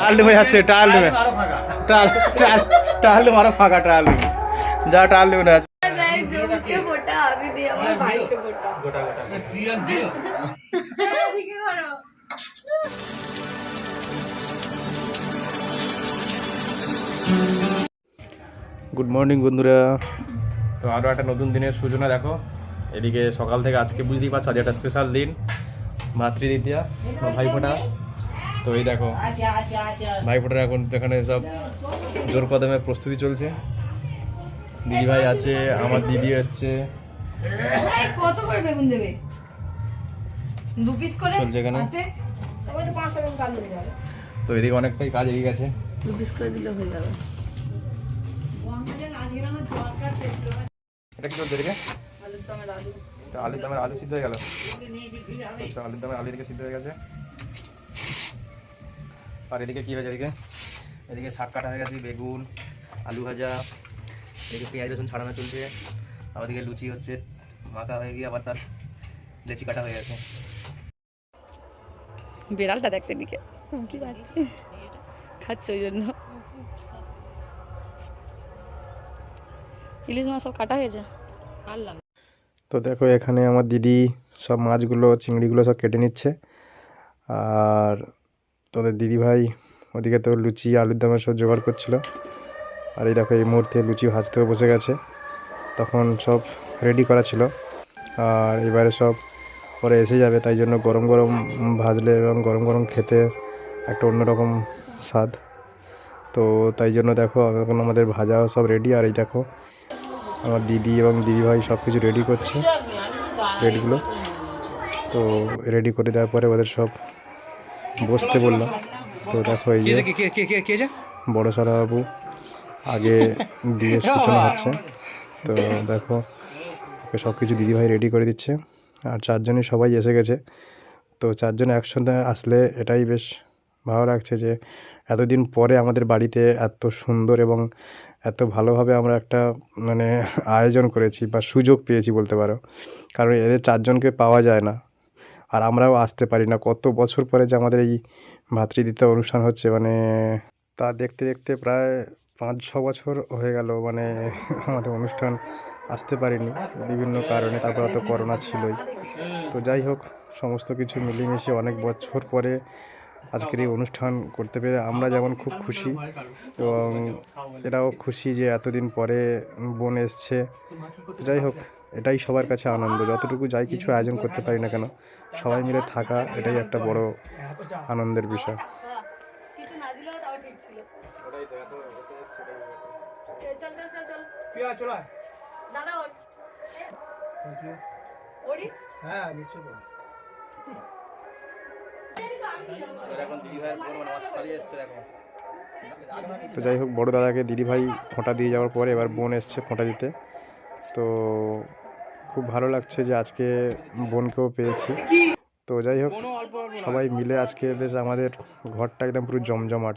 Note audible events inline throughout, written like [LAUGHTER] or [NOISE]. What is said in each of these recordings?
টালডুম হয়ে যাচ্ছে টালডুমে আরও ফাঁকা টালডুম যা টালডুম আছে গুড মর্নিং বন্ধুরা। তো আরও একটা নতুন দিনের সূচনা দেখো। এদিকে সকাল থেকে আজকে বুঝতেই পারছ আজ একটা স্পেশাল দিন। মাতৃদ্বিতীয়া বা ভাইফোঁটা। তো এই দেখো ভাইফোঁটার এখন তো এখানে সব জোর কদমে প্রস্তুতি চলছে। দিদি ভাই আছে আমার দিদি এসছে। এই, কত করে বেগুন দেবে? দু পিস করে চলছে এখানে। তো এদিকে অনেকটাই কাজ এগিয়ে গেছে। দু পিস করে দিলে হয়ে যাবে। এটা কি চলছে এদিকে? আলুর আলু দামের আলু সিদ্ধ হয়ে গেল। আচ্ছা আলুর দামের আলু এদিকে সিদ্ধ হয়ে গেছে। আর এদিকে কী হয়েছে এদিকে? এদিকে শাক কাটা হয়ে গেছে বেগুন আলু ভাজা এদিকে পেঁয়াজ রসুন ছাড়ানো চলছে। আবার এদিকে লুচি হচ্ছে মাখা হয়ে গিয়ে আবার তার লেচি কাটা হয়ে গেছে। বিড়ালটা দেখতে দিকে কি খাচ্ছে ওই জন্য। ইলিশ মাছ সব কাটা হয়েছে? কাটলাম। তো দেখো এখানে আমার দিদি সব মাছগুলো, চিংড়িগুলো সব কেটে নিচ্ছে। আর তোদের দিদি ভাই ওদিকে তো লুচি, আলুর দমের সব জোগাড় করছিল। আর এই দেখো এই মুহূর্তে লুচি ভাজতেও বসে গেছে। তখন সব রেডি করা ছিল। আর এবারে সব পরে এসে যাবে, তাই জন্য গরম গরম ভাজলে এবং গরম গরম খেতে একটা অন্যরকম স্বাদ। তো তাই জন্য দেখো, এখন আমাদের ভাজাও সব রেডি আর এই দেখো আমার দিদি এবং দিদিভাই সব কিছু রেডি করছে প্লেটগুলো তো রেডি করে দেওয়ার পরে ওদের সব বসতে বললাম। তো দেখো এই যে বড় বাবু আগে দিয়ে [LAUGHS] সূচনা হচ্ছে। তো দেখো ওকে সব কিছু দিদিভাই রেডি করে দিচ্ছে। আর চারজনই সবাই এসে গেছে। তো চারজন একসঙ্গে আসলে এটাই বেশ ভালো লাগছে যে এতদিন পরে আমাদের বাড়িতে এত সুন্দর এবং এত ভালোভাবে আমরা একটা মানে আয়োজন করেছি বা সুযোগ পেয়েছি বলতে পারো। কারণ এদের চারজনকে পাওয়া যায় না। আর আমরাও আসতে পারি না। কত বছর পরে যে আমাদের এই ভাতৃদ্বিতীয় অনুষ্ঠান হচ্ছে মানে তা দেখতে দেখতে প্রায় পাঁচ ছ বছর হয়ে গেল মানে আমাদের অনুষ্ঠান আসতে পারিনি বিভিন্ন কারণে। তারপর তো করোনা ছিলই। তো যাই হোক, সমস্ত কিছু মিলেমিশে অনেক বছর পরে আজকের এই অনুষ্ঠান করতে পেরে আমরা যেমন খুব খুশি এবং এরাও খুশি যে এতদিন পরে বোন এসছে। যাই হোক এটাই সবার কাছে আনন্দ। যতটুকু যাই কিছু আয়োজন করতে পারি না কেন সবাই মিলে থাকা এটাই একটা বড় আনন্দের বিষয়। কিছু না দিলেও তো যাই হোক, বড় দাদাকে দিদিভাই ফোঁটা দিয়ে যাওয়ার পরে এবার বোন এসছে ফোঁটা দিতে। তো খুব ভালো লাগছে যে আজকে বোনকেও পেয়েছি। তো যাই হোক, সবাই মিলে আজকে বেশ আমাদের ঘরটা একদম পুরো জমজমাট।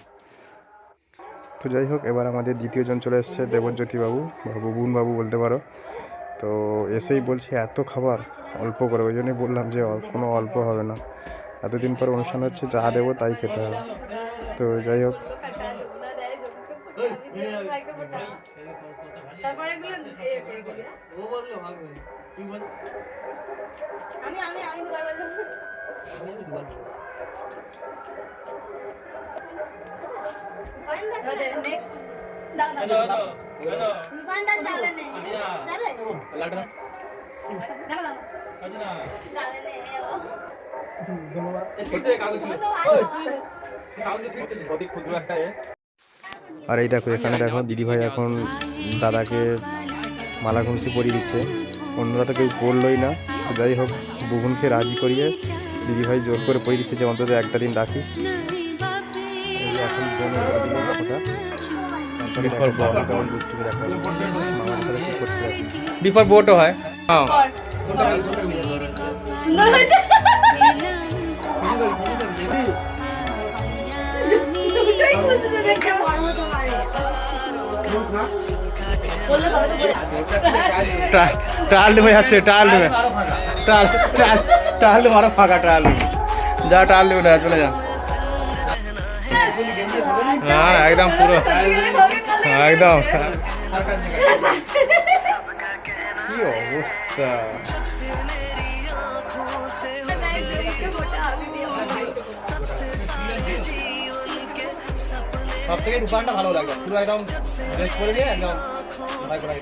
তো যাই হোক, এবার আমাদের দ্বিতীয়জন চলে এসছে, দেবজ্যোতি বাবু বা বাবু বলতে পারো। তো এসেই বলছে, এত খাবার, অল্প করে। ওই জন্যই বললাম যে কোনো অল্প হবে না। এতদিন পর অনুষ্ঠান হচ্ছে যা দেবো তাই খেতে হবে তো যাই হোক তারপরে এগুলো এ করে দিবি, হ্যাঁ? আমি আমি আমি দুবার বললাম নেক্সট দাও আর এই দেখো এখানে দেখো দিদিভাই এখন দাদাকে মালা ঘুমসি পরিয়ে দিচ্ছে। অন্যরা তো কেউ পড়লই না। যাই হোক বুগুনকে রাজি করিয়ে দিদিভাই জোর করে পরিয়ে দিচ্ছে যে অন্তত একটা দিন রাখিস। বিফোর বোটও হয়। হ্যাঁ। সুন্দর হয়েছে। টাল ডুবে যাচ্ছে টাল ডুবে টাল টাল টালু মারো ফাঁকা টালু যা টালু না চলে যা একদম পুরো একদম কি অবস্থা সব থেকে দোকানটা ভালো লাগে। পুরো একদম ড্রেস করে নিয়ে একদম মাথায় করে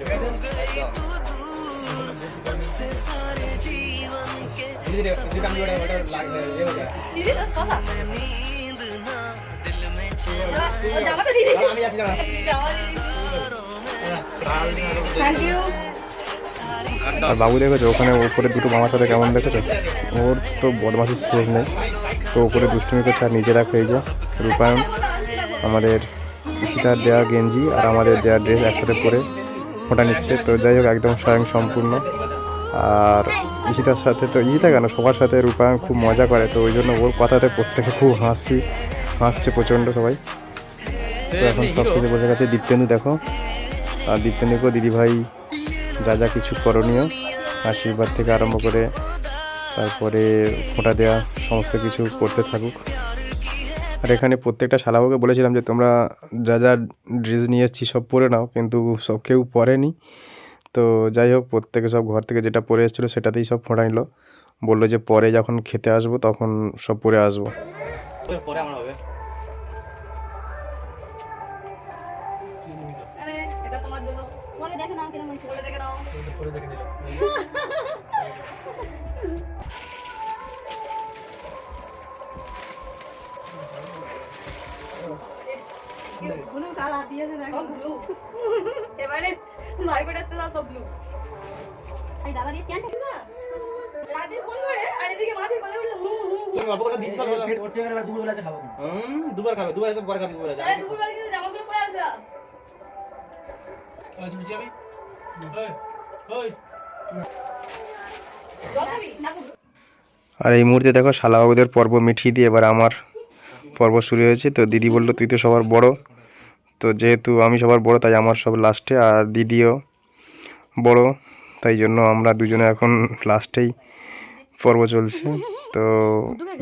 আমি আছি থ্যাংক ইউ আর বাবু দেখেছ ওখানে ওপরে দুটো মামার সাথে কেমন দেখেছ? ওর তো বদমাসির শেষ নেই। তো উপরে দুষ্টুমি করছে আর নিজেরা এই যে রূপায়ণ। আমাদের ঈশিতার দেওয়া গেঞ্জি আর আমাদের দেওয়া ড্রেস একসাথে পরে ফোটা নিচ্ছে। তো যাই হোক, একদম স্বয়ং সম্পূর্ণ। আর ঈশিতার সাথে তো ঈশিতা কেন? সবার সাথে রূপায়ণ খুব মজা করে, তো ওই জন্য ওর কথাতে প্রত্যেকে খুব হাসি, হাসছে প্রচণ্ড সবাই। তো এখন সব কিছু বসে গেছে। দীপ্তেন্দু দেখো, আর দীপ্তেন্দুকেও দিদিভাই যা যা কিছু করণীয়, আশীর্বাদ থেকে আরম্ভ করে তারপরে ফোঁটা দেওয়া সমস্ত কিছু করতে থাকুক। আর এখানে প্রত্যেকটা শালাবাবুকে বলেছিলাম যে তোমরা যা যা ড্রেস নিয়ে এসেছি সব পরে নাও, কিন্তু সব কেউ পরেনি। তো যাই হোক, প্রত্যেকে সব ঘর থেকে যেটা পরে এসেছিল সেটাতেই সব ফোঁটা নিল। বলল যে পরে যখন খেতে আসব তখন সব পরে আসব। পরে আমার হবে। কোনো কালার দেখো ব্লু এবারে ভাইবোটা স্পেশাল সব ব্লু এই দাদা দিয়ে প্যান্ট না রাতে ফোন করে আর এদিকে মাথায় বলে উঠল হু হু অল্প করে দিচ্ছ হুম দুবার খাবে দুবার এসে পরে খাবে তাহলে কিন্তু আর এই মুহূর্তে দেখো শালাবাবুদের পর্ব মিঠিয়ে দিয়ে এবার আমার পর্ব শুরু হয়েছে তো দিদি বলল তুই তো সবার বড় তো যেহেতু আমি সবার বড়, তাই আমার সব লাস্টে আর দিদিও বড়, তাই জন্য আমরা দুজনে এখন লাস্টেই পর্ব চলছে। তো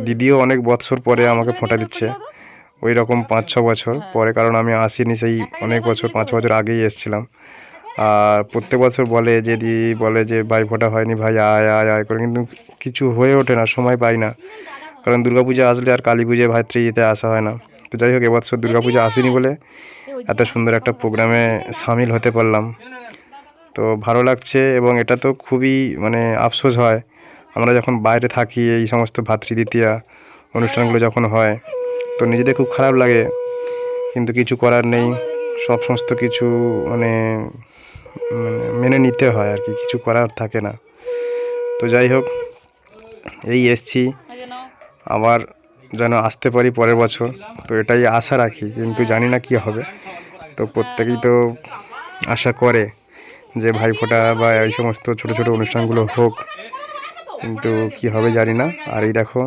দিদিও অনেক বছর পরে আমাকে ফোঁটা দিচ্ছে ওই রকম পাঁচ ছ বছর পরে, কারণ আমি আসিনি সেই অনেক বছর, পাঁচ বছর আগেই এসেছিলাম। আর প্রত্যেক বছর বলে যে দিদি বলে যে ভাই ফোঁটা হয়নি, ভাই আয় আয় আয় করে, কিন্তু কিছু হয়ে ওঠে না, সময় পাই না। কারণ দুর্গাপূজা আসলে আর কালী পুজোয় ভাতৃতে আসা হয় না। তো যাই হোক এবছর দুর্গাপূজা আসেনি বলে এত সুন্দর একটা প্রোগ্রামে সামিল হতে পারলাম। তো ভালো লাগছে এবং এটা তো খুবই মানে আফসোস হয়। আমরা যখন বাইরে থাকি এই সমস্ত ভাতৃদ্বিতীয়া অনুষ্ঠানগুলো যখন হয় তো নিজেদের খুব খারাপ লাগে। কিন্তু কিছু করার নেই। সব সমস্ত কিছু মানে মানে মেনে নিতে হয় আর কি কিছু করার থাকে না। তো যাই হোক এই এসছি। আবার যেন আসতে পারি পরের বছর। তো এটাই আশা রাখি, কিন্তু জানি না কি হবে। তো প্রত্যেকেই তো আশা করে যে ভাইফোঁটা বা এই সমস্ত ছোট ছোট অনুষ্ঠানগুলো হোক। কিন্তু কি হবে জানি না। আর এই দেখো,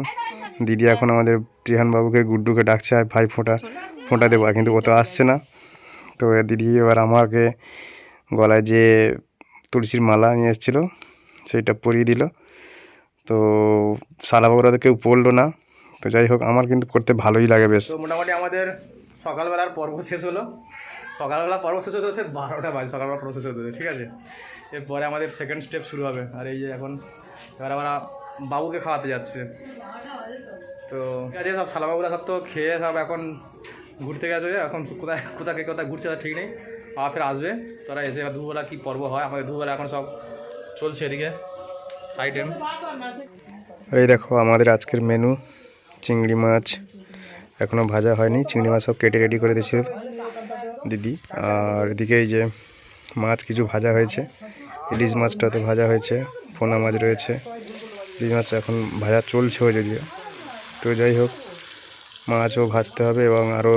দিদি এখন আমাদের বাবুকে গুড্ডুকে ডাকছে, আর ভাই ফোঁটা ফোঁটা দেবো, কিন্তু ও তো আসছে না। তো দিদি এবার আমাকে গলায় যে তুলসীর মালা নিয়ে এসেছিল, সেইটা পরিয়ে দিল। তো শালাবাবুরা তো কেউ পড়ল না। তো যাই হোক আমার কিন্তু করতে ভালোই লাগে বেশ। তো মোটামুটি আমাদের সকালবেলার পর্ব শেষ হলো। সকালবেলা পর্ব শেষ হতে হতে বারোটা বাজে সকালবেলা পর্ব শেষ হতে ঠিক আছে? এরপরে আমাদের সেকেন্ড স্টেপ শুরু হবে। আর এই যে এখন এবার আমরা বাবুকে খাওয়াতে যাচ্ছে। তো ঠিক আছে সব শালাবাবুরা সব তো খেয়ে সব এখন ঘুরতে গেছে এখন কোথায় কোথায় কে কোথায় ঘুরছে তার ঠিক নেই। আবার ফের আসবে। তারা এসে এবার দুপুরবেলা কী পর্ব হয়? আমাদের দুপুরবেলা এখন সব চলছে এদিকে। আইটেম এই দেখো আমাদের আজকের মেনু চিংড়ি মাছ এখনও ভাজা হয়নি। চিংড়ি মাছ সব কেটে রেডি করে দিয়েছিল দিদি। আর এদিকে এই যে মাছ কিছু ভাজা হয়েছে। ইলিশ মাছটা তো ভাজা হয়েছে পোনা মাছ রয়েছে। ইলিশ মাছ এখন ভাজা চলছেও যদিও। তো যাই হোক, মাছও ভাজতে হবে এবং আরও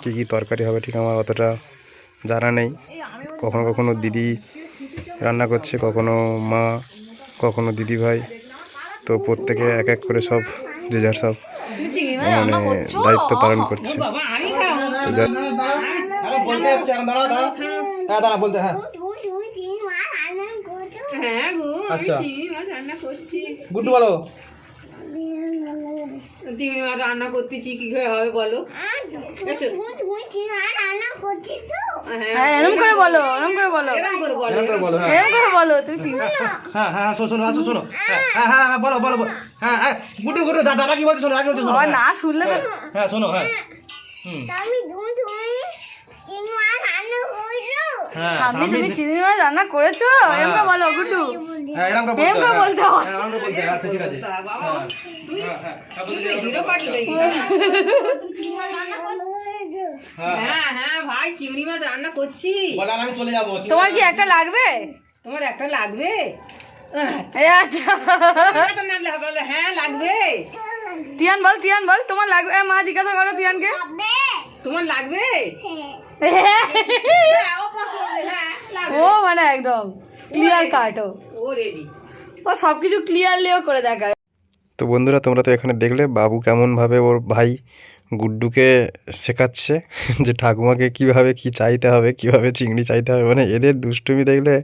কী কী তরকারি হবে ঠিক আমার অতটা জানা নেই। কখনো কখনো দিদি রান্না করছে, কখনো মা, কখনো দিদি ভাই তো প্রত্যেকে এক এক করে সব যে যার সব মানে দায়িত্ব পালন করছে। হ্যাঁ হ্যাঁ আচ্ছা। গুড্ডু বলো। চিংড়ি মাছ রান্না করতেছি কি করে হবে বলো? হ্যাঁ হ্যাঁ এরম করে বলো এরম করে বলো। এরকম করে বলো বলো হ্যাঁ। এরম করে বলো তুমি ঠিক। হ্যাঁ হ্যাঁ শোনো শোনো আসো শোনো হ্যাঁ। হ্যাঁ হ্যাঁ বলো বলো বলো। হ্যাঁ হ্যাঁ গুটু গুড্ডু দাদা কি বলছে শোনো আগে বলছে না শুনলে হ্যাঁ, হ্যাঁ শোনো হ্যাঁ। আমি তুমি চিংড়ি মাছ রান্না করেছ? এরম বলো গুড্ডু। হ্যাঁ এরকম বলতে করে হয়, হয়। হ্যাঁ, হয়, আচ্ছা ঠিক আছে। হ্যাঁ হ্যাঁ হ্যাঁ, হয়ে। হ্যাঁ। হ্যাঁ হ্যাঁ ভাই চিংড়ি মাছ রান্না করছি। আমি চলে যাব তোমার কি একটা লাগবে? তোমার একটা লাগবে? আচ্ছা। বলে, হ্যাঁ লাগবে। তিয়ান বল তিয়ান বল তোমার লাগবে? মা জিজ্ঞাসা করো তিয়ানকে। তোমার লাগবে? হ্যাঁ, ও মানে একদম ক্লিয়ার কাট ও। ও রেডি ও সব কিছু ক্লিয়ারলিও করে দেখায়। তো বন্ধুরা তোমরা তো এখানে দেখলে বাবু কেমনভাবে ওর ভাই গুড্ডুকে শেখাচ্ছে [LAUGHS] যে ঠাকুমাকে কীভাবে কি চাইতে হবে কীভাবে চিংড়ি চাইতে হবে। মানে এদের দুষ্টুমি দেখলে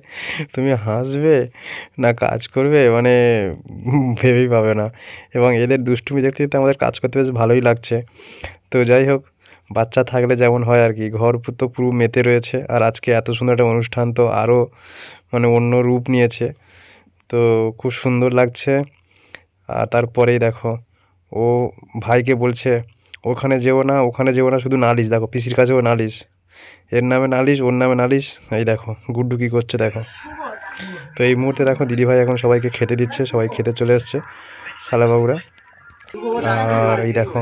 তুমি হাসবে না কাজ করবে মানে [LAUGHS] ভেবেই পাবে না। এবং এদের দুষ্টুমি দেখতে দেখতে আমাদের কাজ করতে বেশ ভালোই লাগছে। তো যাই হোক বাচ্চা থাকলে যেমন হয় আর কি। ঘর তো পুরো মেতে রয়েছে আর আজকে এত সুন্দর একটা অনুষ্ঠান তো আরও মানে অন্য রূপ নিয়েছে। তো খুব সুন্দর লাগছে। আর তারপরেই দেখো, ও ভাইকে বলছে, ওখানে যেও না, ওখানে যেও না, শুধু নালিশ। দেখো, পিসির কাছেও নালিশ। এর নামে নালিশ, ওর নামে নালিশ। এই দেখো গুড্ডু কী করছে, দেখো। তো এই মুহূর্তে দেখো, দিদিভাই এখন সবাইকে খেতে দিচ্ছে, সবাই খেতে চলে এসছে, শালাবাবুরা। আর এই দেখো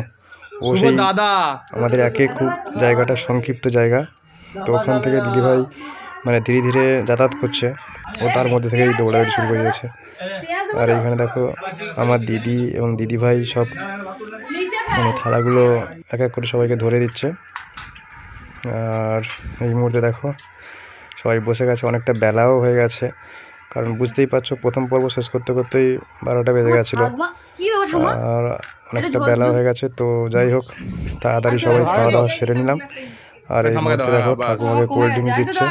ও সেই দাদা। আমাদের একে খুব জায়গাটা সংক্ষিপ্ত জায়গা। তো ওখান থেকে দিদিভাই মানে ধীরে ধীরে যাতায়াত করছে। ও তার মধ্যে থেকেই দৌড়াদৌড়ি শুরু করে দিয়েছে। আর এইখানে দেখো আমার দিদি এবং দিদিভাই সব মানে থালাগুলো এক এক করে সবাইকে ধরে দিচ্ছে। আর এই মুহূর্তে দেখো সবাই বসে গেছে। অনেকটা বেলাও হয়ে গেছে। কারণ বুঝতেই পারছ প্রথম পর্ব শেষ করতে করতেই বারোটা বেজে গেছিল। আর অনেকটা বেলা হয়ে গেছে তো যাই হোক তাড়াতাড়ি সবাই খাওয়া দাওয়া সেরে নিলাম। আর এই মুহূর্তে দেখো ঠাকুমাকে কোল্ড ড্রিঙ্কস দিচ্ছে।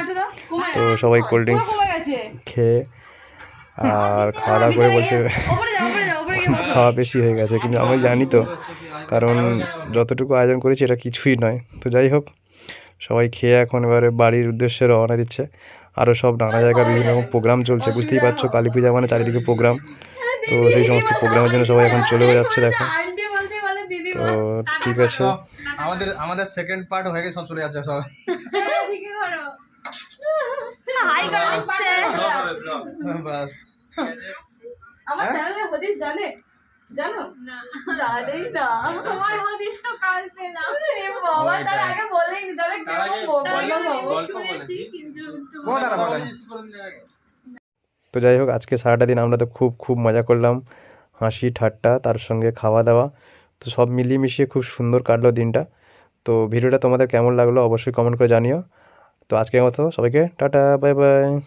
তো সবাই কোল্ড ড্রিঙ্কস খেয়ে আর খাওয়া দাওয়া করে বলছে। খাওয়া বেশি হয়ে গেছে কিন্তু আমি জানি তো কারণ যতটুকু আয়োজন করেছি এটা কিছুই নয়। তো যাই হোক সবাই খেয়ে এখন এবারে বাড়ির উদ্দেশ্যে রওনা দিচ্ছে। আরও সব নানা জায়গায় বিভিন্ন রকম প্রোগ্রাম চলছে বুঝতেই পারছ কালী পূজা মানে চারিদিকে প্রোগ্রাম তো সেই সমস্ত প্রোগ্রামের জন্য সবাই এখন চলেও যাচ্ছে দেখো। তো ঠিক আছে। আমাদের আমাদের সেকেন্ড পার্ট হয়ে গেছে সব চলে যাচ্ছে সব। হাই বাস আমার চ্যানেলে হদিস জানে? জানো? না। জানেই না। তোমার হদিস তো কাল পেলাম বাবা তার আগে বলেই নি তাহলে কেমন বলল বাবা ও তো যাই হোক আজকে সারাটা দিন আমরা তো খুব খুব মজা করলাম। হাসি ঠাট্টা তার সঙ্গে খাওয়া দাওয়া। তো সব মিলিয়ে মিশিয়ে খুব সুন্দর কাটলো দিনটা। তো ভিডিওটা তোমাদের কেমন লাগল অবশ্যই কমেন্ট করে জানিও। তো আজকের মতো সবাইকে টাটা বাই বাই